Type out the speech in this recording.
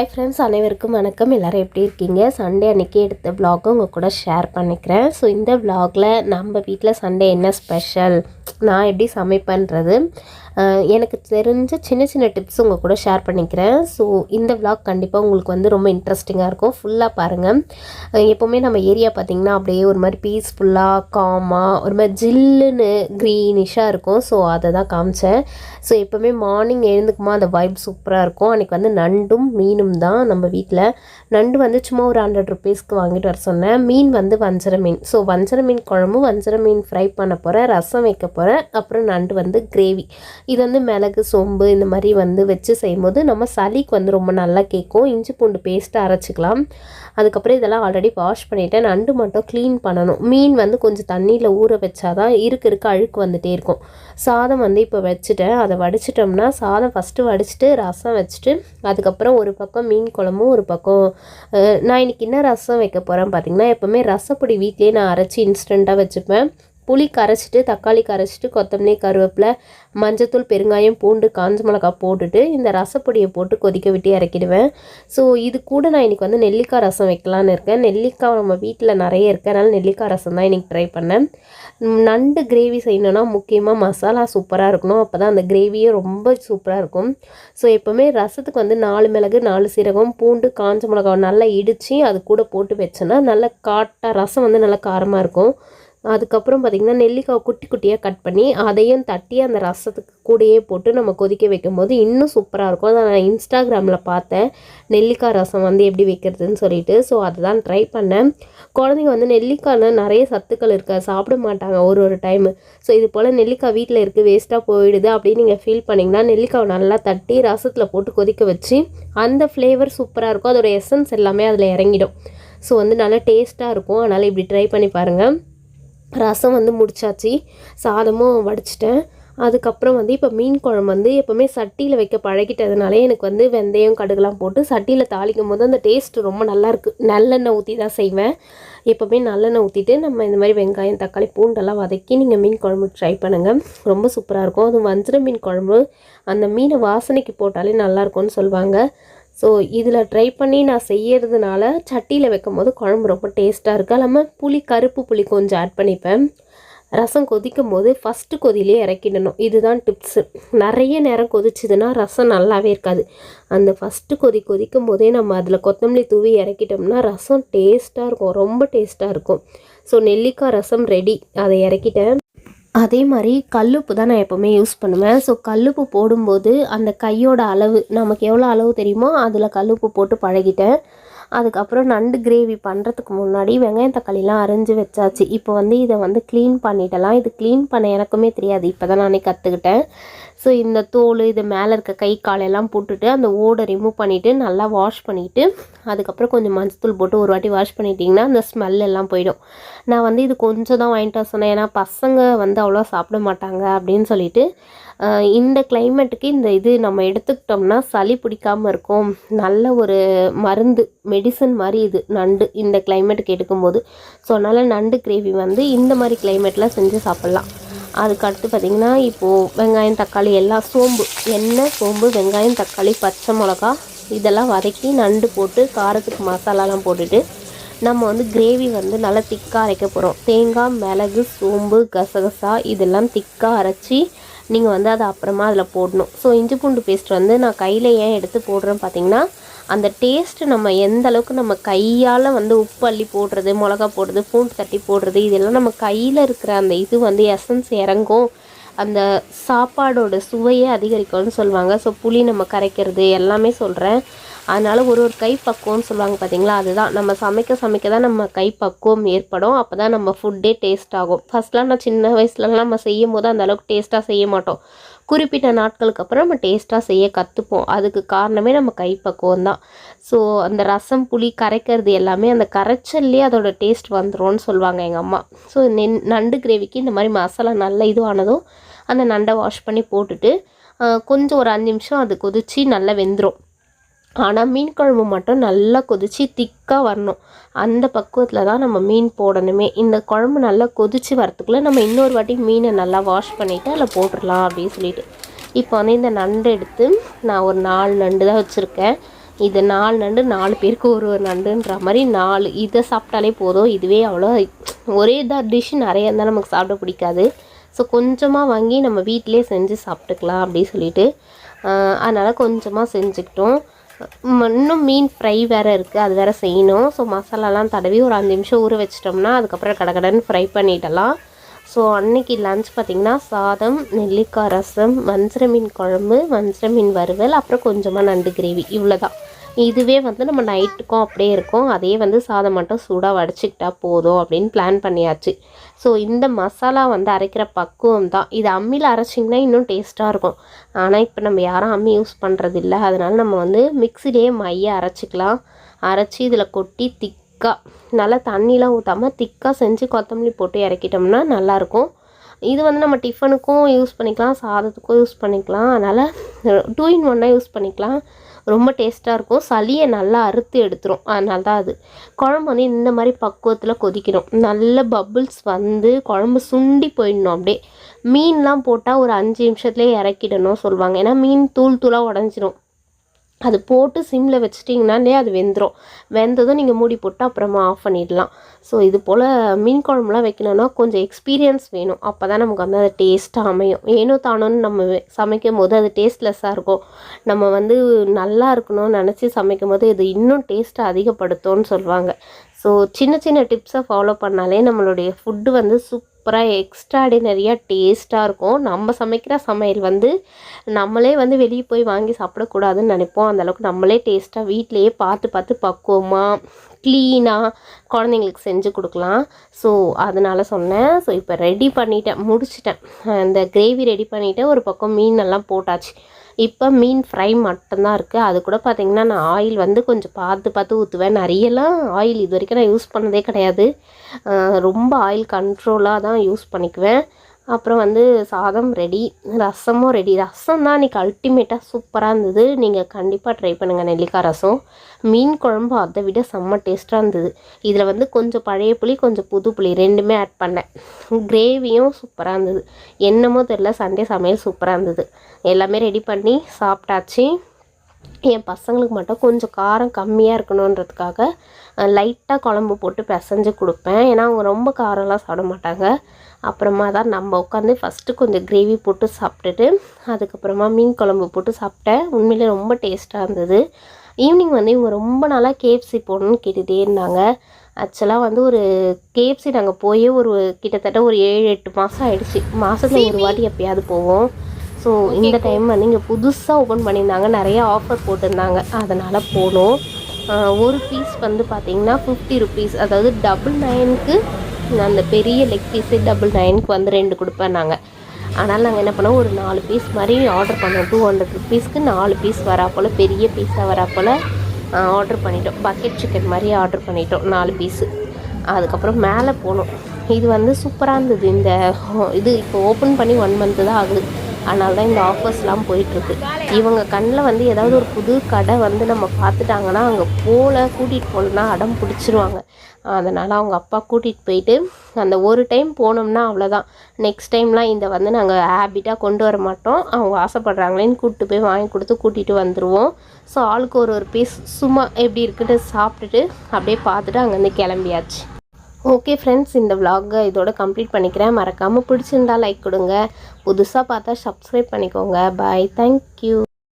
Hi friends அனைவருக்கும் வணக்கம். எல்லோரும் எப்படி இருக்கீங்க? சண்டே அன்றைக்கி எடுத்த vlog உங்கள் கூட ஷேர் பண்ணிக்கிறேன். ஸோ இந்த vlogல நம்ம வீட்டில் சண்டே என்ன ஸ்பெஷல் நான் எப்படி சமைப்பேன்றது எனக்கு தெரிஞ்ச சின்ன சின்ன டிப்ஸ் உங்கள் கூட ஷேர் பண்ணிக்கிறேன். ஸோ இந்த விளாக் கண்டிப்பாக உங்களுக்கு வந்து ரொம்ப இன்ட்ரெஸ்டிங்காக இருக்கும். ஃபுல்லாக பாருங்கள் எப்போவுமே நம்ம ஏரியா பார்த்திங்கன்னா அப்படியே ஒரு மாதிரி பீஸ்ஃபுல்லாக காமாக ஒரு மாதிரி ஜில்லுன்னு க்ரீனிஷாக இருக்கும். ஸோ அதை தான் காமிச்சேன். ஸோ எப்போவுமே மார்னிங் எழுந்துக்குமா அந்த வைப் சூப்பராக இருக்கும். அன்றைக்கி வந்து நண்டும் மீனும் தான் நம்ம வீட்டில் நண்டு வந்து சும்மா ஒரு ஹண்ட்ரட் ருபீஸ்க்கு வாங்கிட்டு வர சொன்னேன். மீன் வந்து வஞ்சர மீன். ஸோ வஞ்சர மீன் குழம்பு வஞ்சர மீன் ஃப்ரை பண்ண போகிறேன் ரசம் வைக்க போகிறேன் அப்புறம் நண்டு வந்து கிரேவி இது வந்து மிளகு சோம்பு இந்த மாதிரி வந்து வச்சு செய்யும்போது நம்ம சளிக்கு வந்து ரொம்ப நல்லா கேட்கும். இஞ்சி பூண்டு பேஸ்ட்டு அரைச்சிக்கலாம். அதுக்கப்புறம் இதெல்லாம் ஆல்ரெடி வாஷ் பண்ணிவிட்டேன் நண்டு மட்டும் க்ளீன் பண்ணணும். மீன் வந்து கொஞ்சம் தண்ணியில் ஊற வச்சாதான் இருக்க இருக்க அழுக்கு வந்துகிட்டே இருக்கும். சாதம் வந்து இப்போ வச்சுட்டேன். அதை வடிச்சிட்டோம்னா சாதம் ஃபஸ்ட்டு வடிச்சிட்டு ரசம் வச்சுட்டு அதுக்கப்புறம் ஒரு பக்கம் மீன் குழம்பும் ஒரு பக்கம் நான் இன்னைக்கு என்ன ரசம் வைக்க போகிறேன் பார்த்திங்கன்னா எப்போவுமே ரசப்பொடி வீட்லேயே நான் அரைச்சி இன்ஸ்டண்ட்டாக வச்சுப்பேன். புளி கரைச்சிட்டு தக்காளி கரைச்சிட்டு கொத்தமல்லி கருவேப்பிலை மஞ்சத்தூள் பெருங்காயம் பூண்டு காஞ்ச மிளகாய் போட்டுட்டு இந்த ரசப்பொடியை போட்டு கொதிக்க விட்டு இறக்கிடுவேன். ஸோ இது கூட நான் இன்றைக்கி வந்து நெல்லிக்காய் ரசம் வைக்கலான்னு இருக்கேன். நெல்லிக்காய் நம்ம வீட்டில் நிறைய இருக்கு. அதனால் நெல்லிக்காய் ரசம் தான் இன்றைக்கி ட்ரை பண்ணேன். நண்டு கிரேவி செய்யணுன்னா முக்கியமாக மசாலா சூப்பராக இருக்கணும். அப்போ தான் அந்த கிரேவியே ரொம்ப சூப்பராக இருக்கும். ஸோ எப்போவுமே ரசத்துக்கு வந்து நாலு மிளகு நாலு சீரகம் பூண்டு காஞ்ச மிளகாய் நல்லா இடித்து அது கூட போட்டு வச்சோன்னா நல்லா காட்டாக ரசம் வந்து நல்லா காரமாக இருக்கும். அதுக்கப்புறம் பார்த்திங்கன்னா நெல்லிக்காய் குட்டி குட்டியாக கட் பண்ணி அதையும் தட்டி அந்த ரசத்துக்கு கூடயே போட்டு நம்ம கொதிக்க வைக்கும் போது இன்னும் சூப்பராக இருக்கும். அதை நான் இன்ஸ்டாகிராமில் பார்த்தேன் நெல்லிக்காய் ரசம் வந்து எப்படி வைக்கிறதுன்னு சொல்லிட்டு. ஸோ அதுதான் ட்ரை பண்ணேன். குழந்தைங்க வந்து நெல்லிக்காயில் நிறைய சத்துக்கள் இருக்குது சாப்பிட மாட்டாங்க ஒரு ஒரு டைமு ஸோ இது போல் நெல்லிக்காய் வீட்டில் இருக்குது வேஸ்ட்டாக போயிடுது அப்படின்னு நீங்கள் ஃபீல் பண்ணிங்கன்னா நெல்லிக்காவை நல்லா தட்டி ரசத்தில் போட்டு கொதிக்க வச்சு அந்த ஃப்ளேவர் சூப்பராக இருக்கும். அதோட எசன்ஸ் எல்லாமே அதில் இறங்கிடும். ஸோ வந்து நல்லா டேஸ்ட்டாக இருக்கும். அதனால் இப்படி ட்ரை பண்ணி பாருங்கள் ரசம் வந்து முடிச்சாச்சு சாதமும் வடிச்சிட்டேன். அதுக்கப்புறம் வந்து இப்போ மீன் குழம்பு வந்து எப்போவுமே சட்டியில் வைக்க பழகிட்டதுனால எனக்கு வந்து வெந்தயம் கடுகுலாம் போட்டு சட்டியில் தாளிக்கும் போது அந்த டேஸ்ட் ரொம்ப நல்லாயிருக்கு நல்லெண்ணெய் ஊற்றி தான் செய்வேன். எப்போவுமே நல்லெண்ணெய் ஊற்றிட்டு நம்ம இந்த மாதிரி வெங்காயம் தக்காளி பூண்டெல்லாம் வதக்கி நீங்கள் மீன் குழம்பு ட்ரை பண்ணுங்கள் ரொம்ப சூப்பராக இருக்கும். அதுவும் வஞ்சிர மீன் குழம்பு. அந்த மீனை வாசனைக்கு போட்டாலே நல்லாயிருக்கும்னு சொல்லுவாங்க. ஸோ இதில் ட்ரை பண்ணி நான் செய்யறதுனால சட்டியில் வைக்கும் போது குழம்பு ரொம்ப டேஸ்ட்டாக இருக்குது இல்லாமல் புளி கருப்பு புளி கொஞ்சம் ஆட் பண்ணிப்பேன். ரசம் கொதிக்கும் போது ஃபஸ்ட்டு கொதிலே இறக்கிடணும். இதுதான் டிப்ஸு நிறைய நேரம் கொதிச்சுதுன்னா ரசம் நல்லாவே இருக்காது. அந்த ஃபஸ்ட்டு கொதி கொதிக்கும் போதே நம்ம அதில் கொத்தமல்லி தூவி இறக்கிட்டோம்னா ரசம் டேஸ்ட்டாக இருக்கும். ரொம்ப டேஸ்ட்டாக இருக்கும். ஸோ நெல்லிக்காய் ரசம் ரெடி அதை இறக்கிட்டேன். அதே மாதிரி கல்லுப்பு தான் நான் எப்போவுமே யூஸ் பண்ணுவேன். ஸோ கல்லுப்பு போடும்போது அந்த கையோட அளவு நமக்கு எவ்வளோ அளவு தெரியுமோ அதில் கல்லுப்பு போட்டு பழகிட்டேன். அதுக்கப்புறம் நண்டு கிரேவி பண்ணுறதுக்கு முன்னாடி வெங்காயம் தக்காளிலாம் அரைஞ்சி வச்சாச்சு. இப்போ வந்து இதை வந்து க்ளீன் பண்ணிடலாம் இது க்ளீன் பண்ண எனக்குமே தெரியாது. இப்போ தான் நானே கற்றுக்கிட்டேன் ஸோ இந்த தோல் இது மேலே இருக்க கை காலெல்லாம் போட்டுட்டு அந்த ஓடை ரிமூவ் பண்ணிவிட்டு நல்லா வாஷ் பண்ணிவிட்டு அதுக்கப்புறம் கொஞ்சம் மஞ்சத்தூள் போட்டு ஒரு வாட்டி வாஷ் பண்ணிட்டிங்கன்னா அந்த ஸ்மெல் எல்லாம் போயிடும். நான் வந்து இது கொஞ்சம் தான் வாங்கிட்டு சொன்னேன். ஏன்னா பசங்க வந்து அவ்வளோ சாப்பிட மாட்டாங்க அப்படின்னு சொல்லிட்டு இந்த கிளைமேட்டுக்கு இந்த இது நம்ம எடுத்துக்கிட்டோம்னா சளி பிடிக்காமல் இருக்கும். நல்ல ஒரு மருந்து மெடிசன் மாதிரி இது நண்டு இந்த கிளைமேட்டுக்கு எடுக்கும்போது. ஸோ அதனால் நண்டு கிரேவி வந்து இந்த மாதிரி கிளைமேட்டில் செஞ்சு சாப்பிட்லாம். அதுக்கு அடுத்து பார்த்திங்கன்னா இப்போது வெங்காயம் தக்காளி எல்லாம் சோம்பு எண்ணெய் சோம்பு வெங்காயம் தக்காளி பச்சை மிளகா இதெல்லாம் வதக்கி நண்டு போட்டு காரத்துக்கு மசாலாலாம் போட்டுட்டு நம்ம வந்து கிரேவி வந்து நல்லா திக்காக அரைக்க போகிறோம் தேங்காய் மிளகு சோம்பு கசகசா இதெல்லாம் திக்காக அரைச்சி நீங்கள் வந்து அதை அப்புறமா அதில் போடணும். ஸோ இஞ்சி பூண்டு பேஸ்ட் வந்து நான் கையில் ஏன் எடுத்து போடுறேன் பார்த்தீங்கன்னா அந்த டேஸ்ட்டு நம்ம எந்த அளவுக்கு நம்ம கையால் வந்து உப்பு அள்ளி போடுறது மிளகா போடுறது பூண்டு தட்டி போடுறது இதெல்லாம் நம்ம கையில் இருக்கிற அந்த இது வந்து எசன்ஸ் இறங்கும். அந்த சாப்பாடோட சுவையை அதிகரிக்கும்னு சொல்லுவாங்க. ஸோ புளி நம்ம கரைக்கிறது எல்லாமே சொல்கிறேன் அதனால் ஒரு ஒரு கை பக்குவம்னு சொல்லுவாங்க பார்த்தீங்களா அதுதான். நம்ம சமைக்க சமைக்க தான் நம்ம கை பக்குவம் ஏற்படும். அப்போ தான் நம்ம ஃபுட்டே டேஸ்ட் ஆகும். ஃபஸ்ட்லாம் நான் சின்ன வயசுலலாம் நம்ம செய்யும் போது அந்த அளவுக்கு டேஸ்ட்டாக செய்ய மாட்டோம். குறிப்பிட்ட நாட்களுக்கு அப்புறம் நம்ம டேஸ்ட்டாக செய்ய கற்றுப்போம் அதுக்கு காரணமே நம்ம கை பக்குவம் தான். ஸோ அந்த ரசம் புளி கரைக்கிறது எல்லாமே அந்த கரைச்சல்லே அதோட டேஸ்ட் வந்துடும்னு சொல்லுவாங்க எங்கள் அம்மா. ஸோ நென் நண்டு கிரேவிக்கு இந்த மாதிரி மசாலா நல்ல இதுவானதும் அந்த நண்டை வாஷ் பண்ணி போட்டுட்டு கொஞ்சம் ஒரு அஞ்சு நிமிஷம் அது கொதிச்சு நல்லா வெந்துடும் ஆனால் மீன் குழம்பு மட்டும் நல்லா கொதித்து திக்காக வரணும். அந்த பக்குவத்தில் தான் நம்ம மீன் போடணுமே. இந்த குழம்பு நல்லா கொதிச்சு வரத்துக்குள்ளே நம்ம இன்னொரு வாட்டி மீனை நல்லா வாஷ் பண்ணிவிட்டு அதில் போட்டுடலாம் அப்படின்னு சொல்லிட்டு. இப்போ வந்து இந்த நண்டு எடுத்து நான் ஒரு நாலு நண்டு தான் வச்சுருக்கேன். இது நாலு நண்டு நாலு பேருக்கு ஒரு ஒரு நண்டுன்ற மாதிரி நாலு. இதை சாப்பிட்டாலே போதும். இதுவே அவ்வளோ ஒரே தான் டிஷ் நிறைய இருந்தால் நமக்கு சாப்பிட பிடிக்காது. ஸோ கொஞ்சமாக வாங்கி நம்ம வீட்டிலே செஞ்சு சாப்பிட்டுக்கலாம் அப்படின்னு சொல்லிட்டு. அதனால் கொஞ்சமாக செஞ்சுக்கிட்டோம். இன்னும் மீன் ஃப்ரை வேறு இருக்குது அது வேறு செய்யணும். ஸோ மசாலாலாம் தடவி ஒரு அஞ்சு நிமிஷம் ஊற வச்சிட்டோம்னா அதுக்கப்புறம் கடகடன்னு ஃப்ரை பண்ணிடலாம். ஸோ அன்னைக்கு லஞ்ச் பார்த்திங்கன்னா சாதம் நெல்லிக்காய் ரசம் வஞ்சர மீன் குழம்பு வஞ்சர மீன் வறுவல் அப்புறம் கொஞ்சமாக நண்டு கிரேவி. இவ்வளோ தான் இதுவே வந்து நம்ம நைட்டுக்கும் அப்படியே இருக்கும். அதே வந்து சாதம் மட்டும் சூடாக வடிச்சிக்கிட்டா போதும் அப்படின்னு பிளான் பண்ணியாச்சு. ஸோ இந்த மசாலா வந்து அரைக்கிற பக்குவம் தான். இது அம்மியில் அரைச்சிங்கன்னா இன்னும் டேஸ்ட்டாக இருக்கும். ஆனால் இப்போ நம்ம யாரும் அம்மி யூஸ் பண்ணுறது இல்லை அதனால நம்ம வந்து மிக்சிலேயே மைய அரைச்சிக்கலாம். அரைச்சி இதில் கொட்டி திக்காக நல்லா தண்ணிலாம் ஊற்றாமல் திக்காக செஞ்சு கொத்தமல்லி போட்டு இறக்கிட்டோம்னா நல்லாயிருக்கும் இது வந்து நம்ம டிஃபனுக்கும் யூஸ் பண்ணிக்கலாம். சாதத்துக்கும் யூஸ் பண்ணிக்கலாம். அதனால் டூ இன் ஒன்னாக யூஸ் பண்ணிக்கலாம். ரொம்ப டேஸ்ட்டாக இருக்கும். சளியை நல்லா அறுத்து எடுத்துரும். அதனால தான் அது. குழம்பு வந்து இந்த மாதிரி பக்குவத்தில் கொதிக்கணும். நல்ல பபுள்ஸ் வந்து குழம்பு சுண்டி போயிடணும் அப்படியே. மீன்லாம் போட்டால் ஒரு அஞ்சு நிமிஷத்துலேயே இறக்கிடணும் சொல்லுவாங்க. ஏன்னா மீன் தூள் தூளாக உடஞ்சிரும். அது போட்டு சிம்மில் வச்சிட்டிங்கனாலே அது வெந்துடும் வெந்ததும் நீங்கள் மூடி போட்டு அப்புறமா ஆஃப் பண்ணிடலாம். ஸோ இது போல் மீன் குழம்புலாம் வைக்கணும்னா கொஞ்சம் எக்ஸ்பீரியன்ஸ் வேணும். அப்போ தான் நமக்கு வந்து அது டேஸ்ட்டாக அமையும். ஏனோ தானோன்னு நம்ம சமைக்கும் போது அது டேஸ்ட்லெஸ்ஸாக இருக்கும். நம்ம வந்து நல்லா இருக்கணும்னு நினச்சி சமைக்கும் போது இது இன்னும் டேஸ்ட்டை அதிகப்படுத்தும்னு சொல்லுவாங்க. ஸோ சின்ன சின்ன டிப்ஸை ஃபாலோ பண்ணாலே நம்மளுடைய ஃபுட்டு வந்து சூப் சூப்பராக எக்ஸ்ட்ராடினரியாக டேஸ்ட்டாக இருக்கும். நம்ம சமைக்கிற சமையல் வந்து நம்மளே வந்து வெளியே போய் வாங்கி சாப்பிடக்கூடாதுன்னு நினைப்போம். அந்தளவுக்கு நம்மளே டேஸ்ட்டாக வீட்டிலையே பார்த்து பார்த்து பக்குவமாக க்ளீனாக குழந்தைங்களுக்கு செஞ்சு கொடுக்கலாம். ஸோ அதனால் சொன்னேன். ஸோ இப்போ ரெடி பண்ணிட்டேன் முடிச்சிட்டேன். அந்த கிரேவி ரெடி பண்ணிவிட்டு ஒரு பக்கம் மீன் எல்லாம் போட்டாச்சு. இப்போ மீன் ஃப்ரை மட்டும்தான் இருக்குது அது கூட பார்த்திங்கன்னா நான் ஆயில் வந்து கொஞ்சம் பார்த்து பார்த்து ஊற்றுவேன் நிறையலாம் ஆயில் இது வரைக்கும் நான் யூஸ் பண்ணதே கிடையாது. ரொம்ப ஆயில் கண்ட்ரோலாக தான் யூஸ் பண்ணிக்குவேன். அப்புறம் வந்து சாதம் ரெடி ரசமும் ரெடி ரசம் தான் இன்றைக்கி அல்டிமேட்டாக சூப்பராக இருந்தது. நீங்கள் கண்டிப்பாக ட்ரை பண்ணுங்கள் நெல்லிக்காய் ரசம். மீன் குழம்பு அதை விட செம்ம டேஸ்ட்டாக இருந்தது. இதில் வந்து கொஞ்சம் பழைய புளி கொஞ்சம் புது புளி ரெண்டுமே ஆட் பண்ணேன். கிரேவியும் சூப்பராக இருந்தது. என்னமோ தெரில சண்டே சமையல் சூப்பராக இருந்தது. எல்லாமே ரெடி பண்ணி சாப்பிட்டாச்சு. என் பசங்களுக்கு மட்டும் கொஞ்சம் காரம் கம்மியாக இருக்கணுன்றதுக்காக லைட்டாக குழம்பு போட்டு பிசைஞ்சு கொடுப்பேன். ஏன்னா அவங்க ரொம்ப காரம்லாம் சாப்பிட மாட்டாங்க. அப்புறமா தான் நம்ம உட்காந்து ஃபஸ்ட்டு கொஞ்சம் கிரேவி போட்டு சாப்பிட்டுட்டு அதுக்கப்புறமா மீன் குழம்பு போட்டு சாப்பிட்டேன். உண்மையிலே ரொம்ப டேஸ்ட்டாக இருந்தது. ஈவினிங் வந்து இவங்க ரொம்ப நாளாக கேஎஃப்சி போடணும்னு கேட்டுகிட்டே இருந்தாங்க. ஆக்சுவலாக வந்து ஒரு கேஎஃப்சி நாங்கள் போய் ஒரு கிட்டத்தட்ட ஒரு ஏழு எட்டு மாதம் ஆயிடுச்சு. மாதத்தில் ஒரு வாட்டி எப்பயாவது போவோம். ஸோ இந்த டைம் வந்து இங்கே புதுசாக ஓப்பன் பண்ணியிருந்தாங்க. நிறைய ஆஃபர் போட்டிருந்தாங்க. அதனால் போனோம். ஒரு பீஸ் வந்து பார்த்திங்கன்னா ஃபிஃப்டி ருபீஸ் அதாவது டபுள் நைனுக்கு அந்த பெரிய லெக் பீஸு டபுள் நைனுக்கு வந்து ரெண்டு கொடுப்பேன் நாங்கள் ஆனால் நாங்கள் என்ன பண்ணோம்? ஒரு நாலு பீஸ் மாதிரி ஆர்டர் பண்ணோம். டூ ஹண்ட்ரட் ருபீஸ்க்கு நாலு பீஸ் வரா போல் பெரிய பீஸாக வரா போல் ஆர்டர் பண்ணிட்டோம். பக்கெட் சிக்கன் மாதிரி ஆர்டர் பண்ணிட்டோம். நாலு பீஸு அதுக்கப்புறம் மேலே போனோம். இது வந்து சூப்பராக இருந்தது. இந்த இது இப்போ ஓப்பன் பண்ணி ஒன் மந்த்து தான் ஆகுது. அதனால தான் இந்த ஆஃபர்ஸ்லாம் போயிட்டுருக்கு. இவங்க கண்ணில் வந்து ஏதாவது ஒரு புது கடை வந்து நம்ம பார்த்துட்டாங்கன்னா அங்கே போல கூட்டிகிட்டு போகலன்னா அடம் பிடிச்சிருவாங்க. அதனால் அவங்க அப்பா கூட்டிகிட்டு போயிட்டு அந்த ஒரு டைம் போனோம்னா அவ்வளோதான் நெக்ஸ்ட் டைம்லாம் இந்த வந்து நாங்கள் ஹேபிட்டாக கொண்டு வர மாட்டோம். அவங்க ஆசைப்பட்றாங்களேன்னு கூப்பிட்டு போய் வாங்கி கொடுத்து கூட்டிகிட்டு வந்துடுவோம் ஸோ ஆளுக்கு ஒரு ஒரு பீஸ் சும்மா எப்படி இருக்குன்னு சாப்பிட்டுட்டு அப்படியே பார்த்துட்டு அங்கேருந்து கிளம்பியாச்சு. ஓகே ஃப்ரெண்ட்ஸ் இந்த vlog-அ இதோட கம்ப்ளீட் பண்ணிக்கிறேன். மறக்காமல் பிடிச்சிருந்தா லைக் கொடுங்க. புதுசாக பார்த்தா சப்ஸ்கிரைப் பண்ணிக்கோங்க. Bye thank you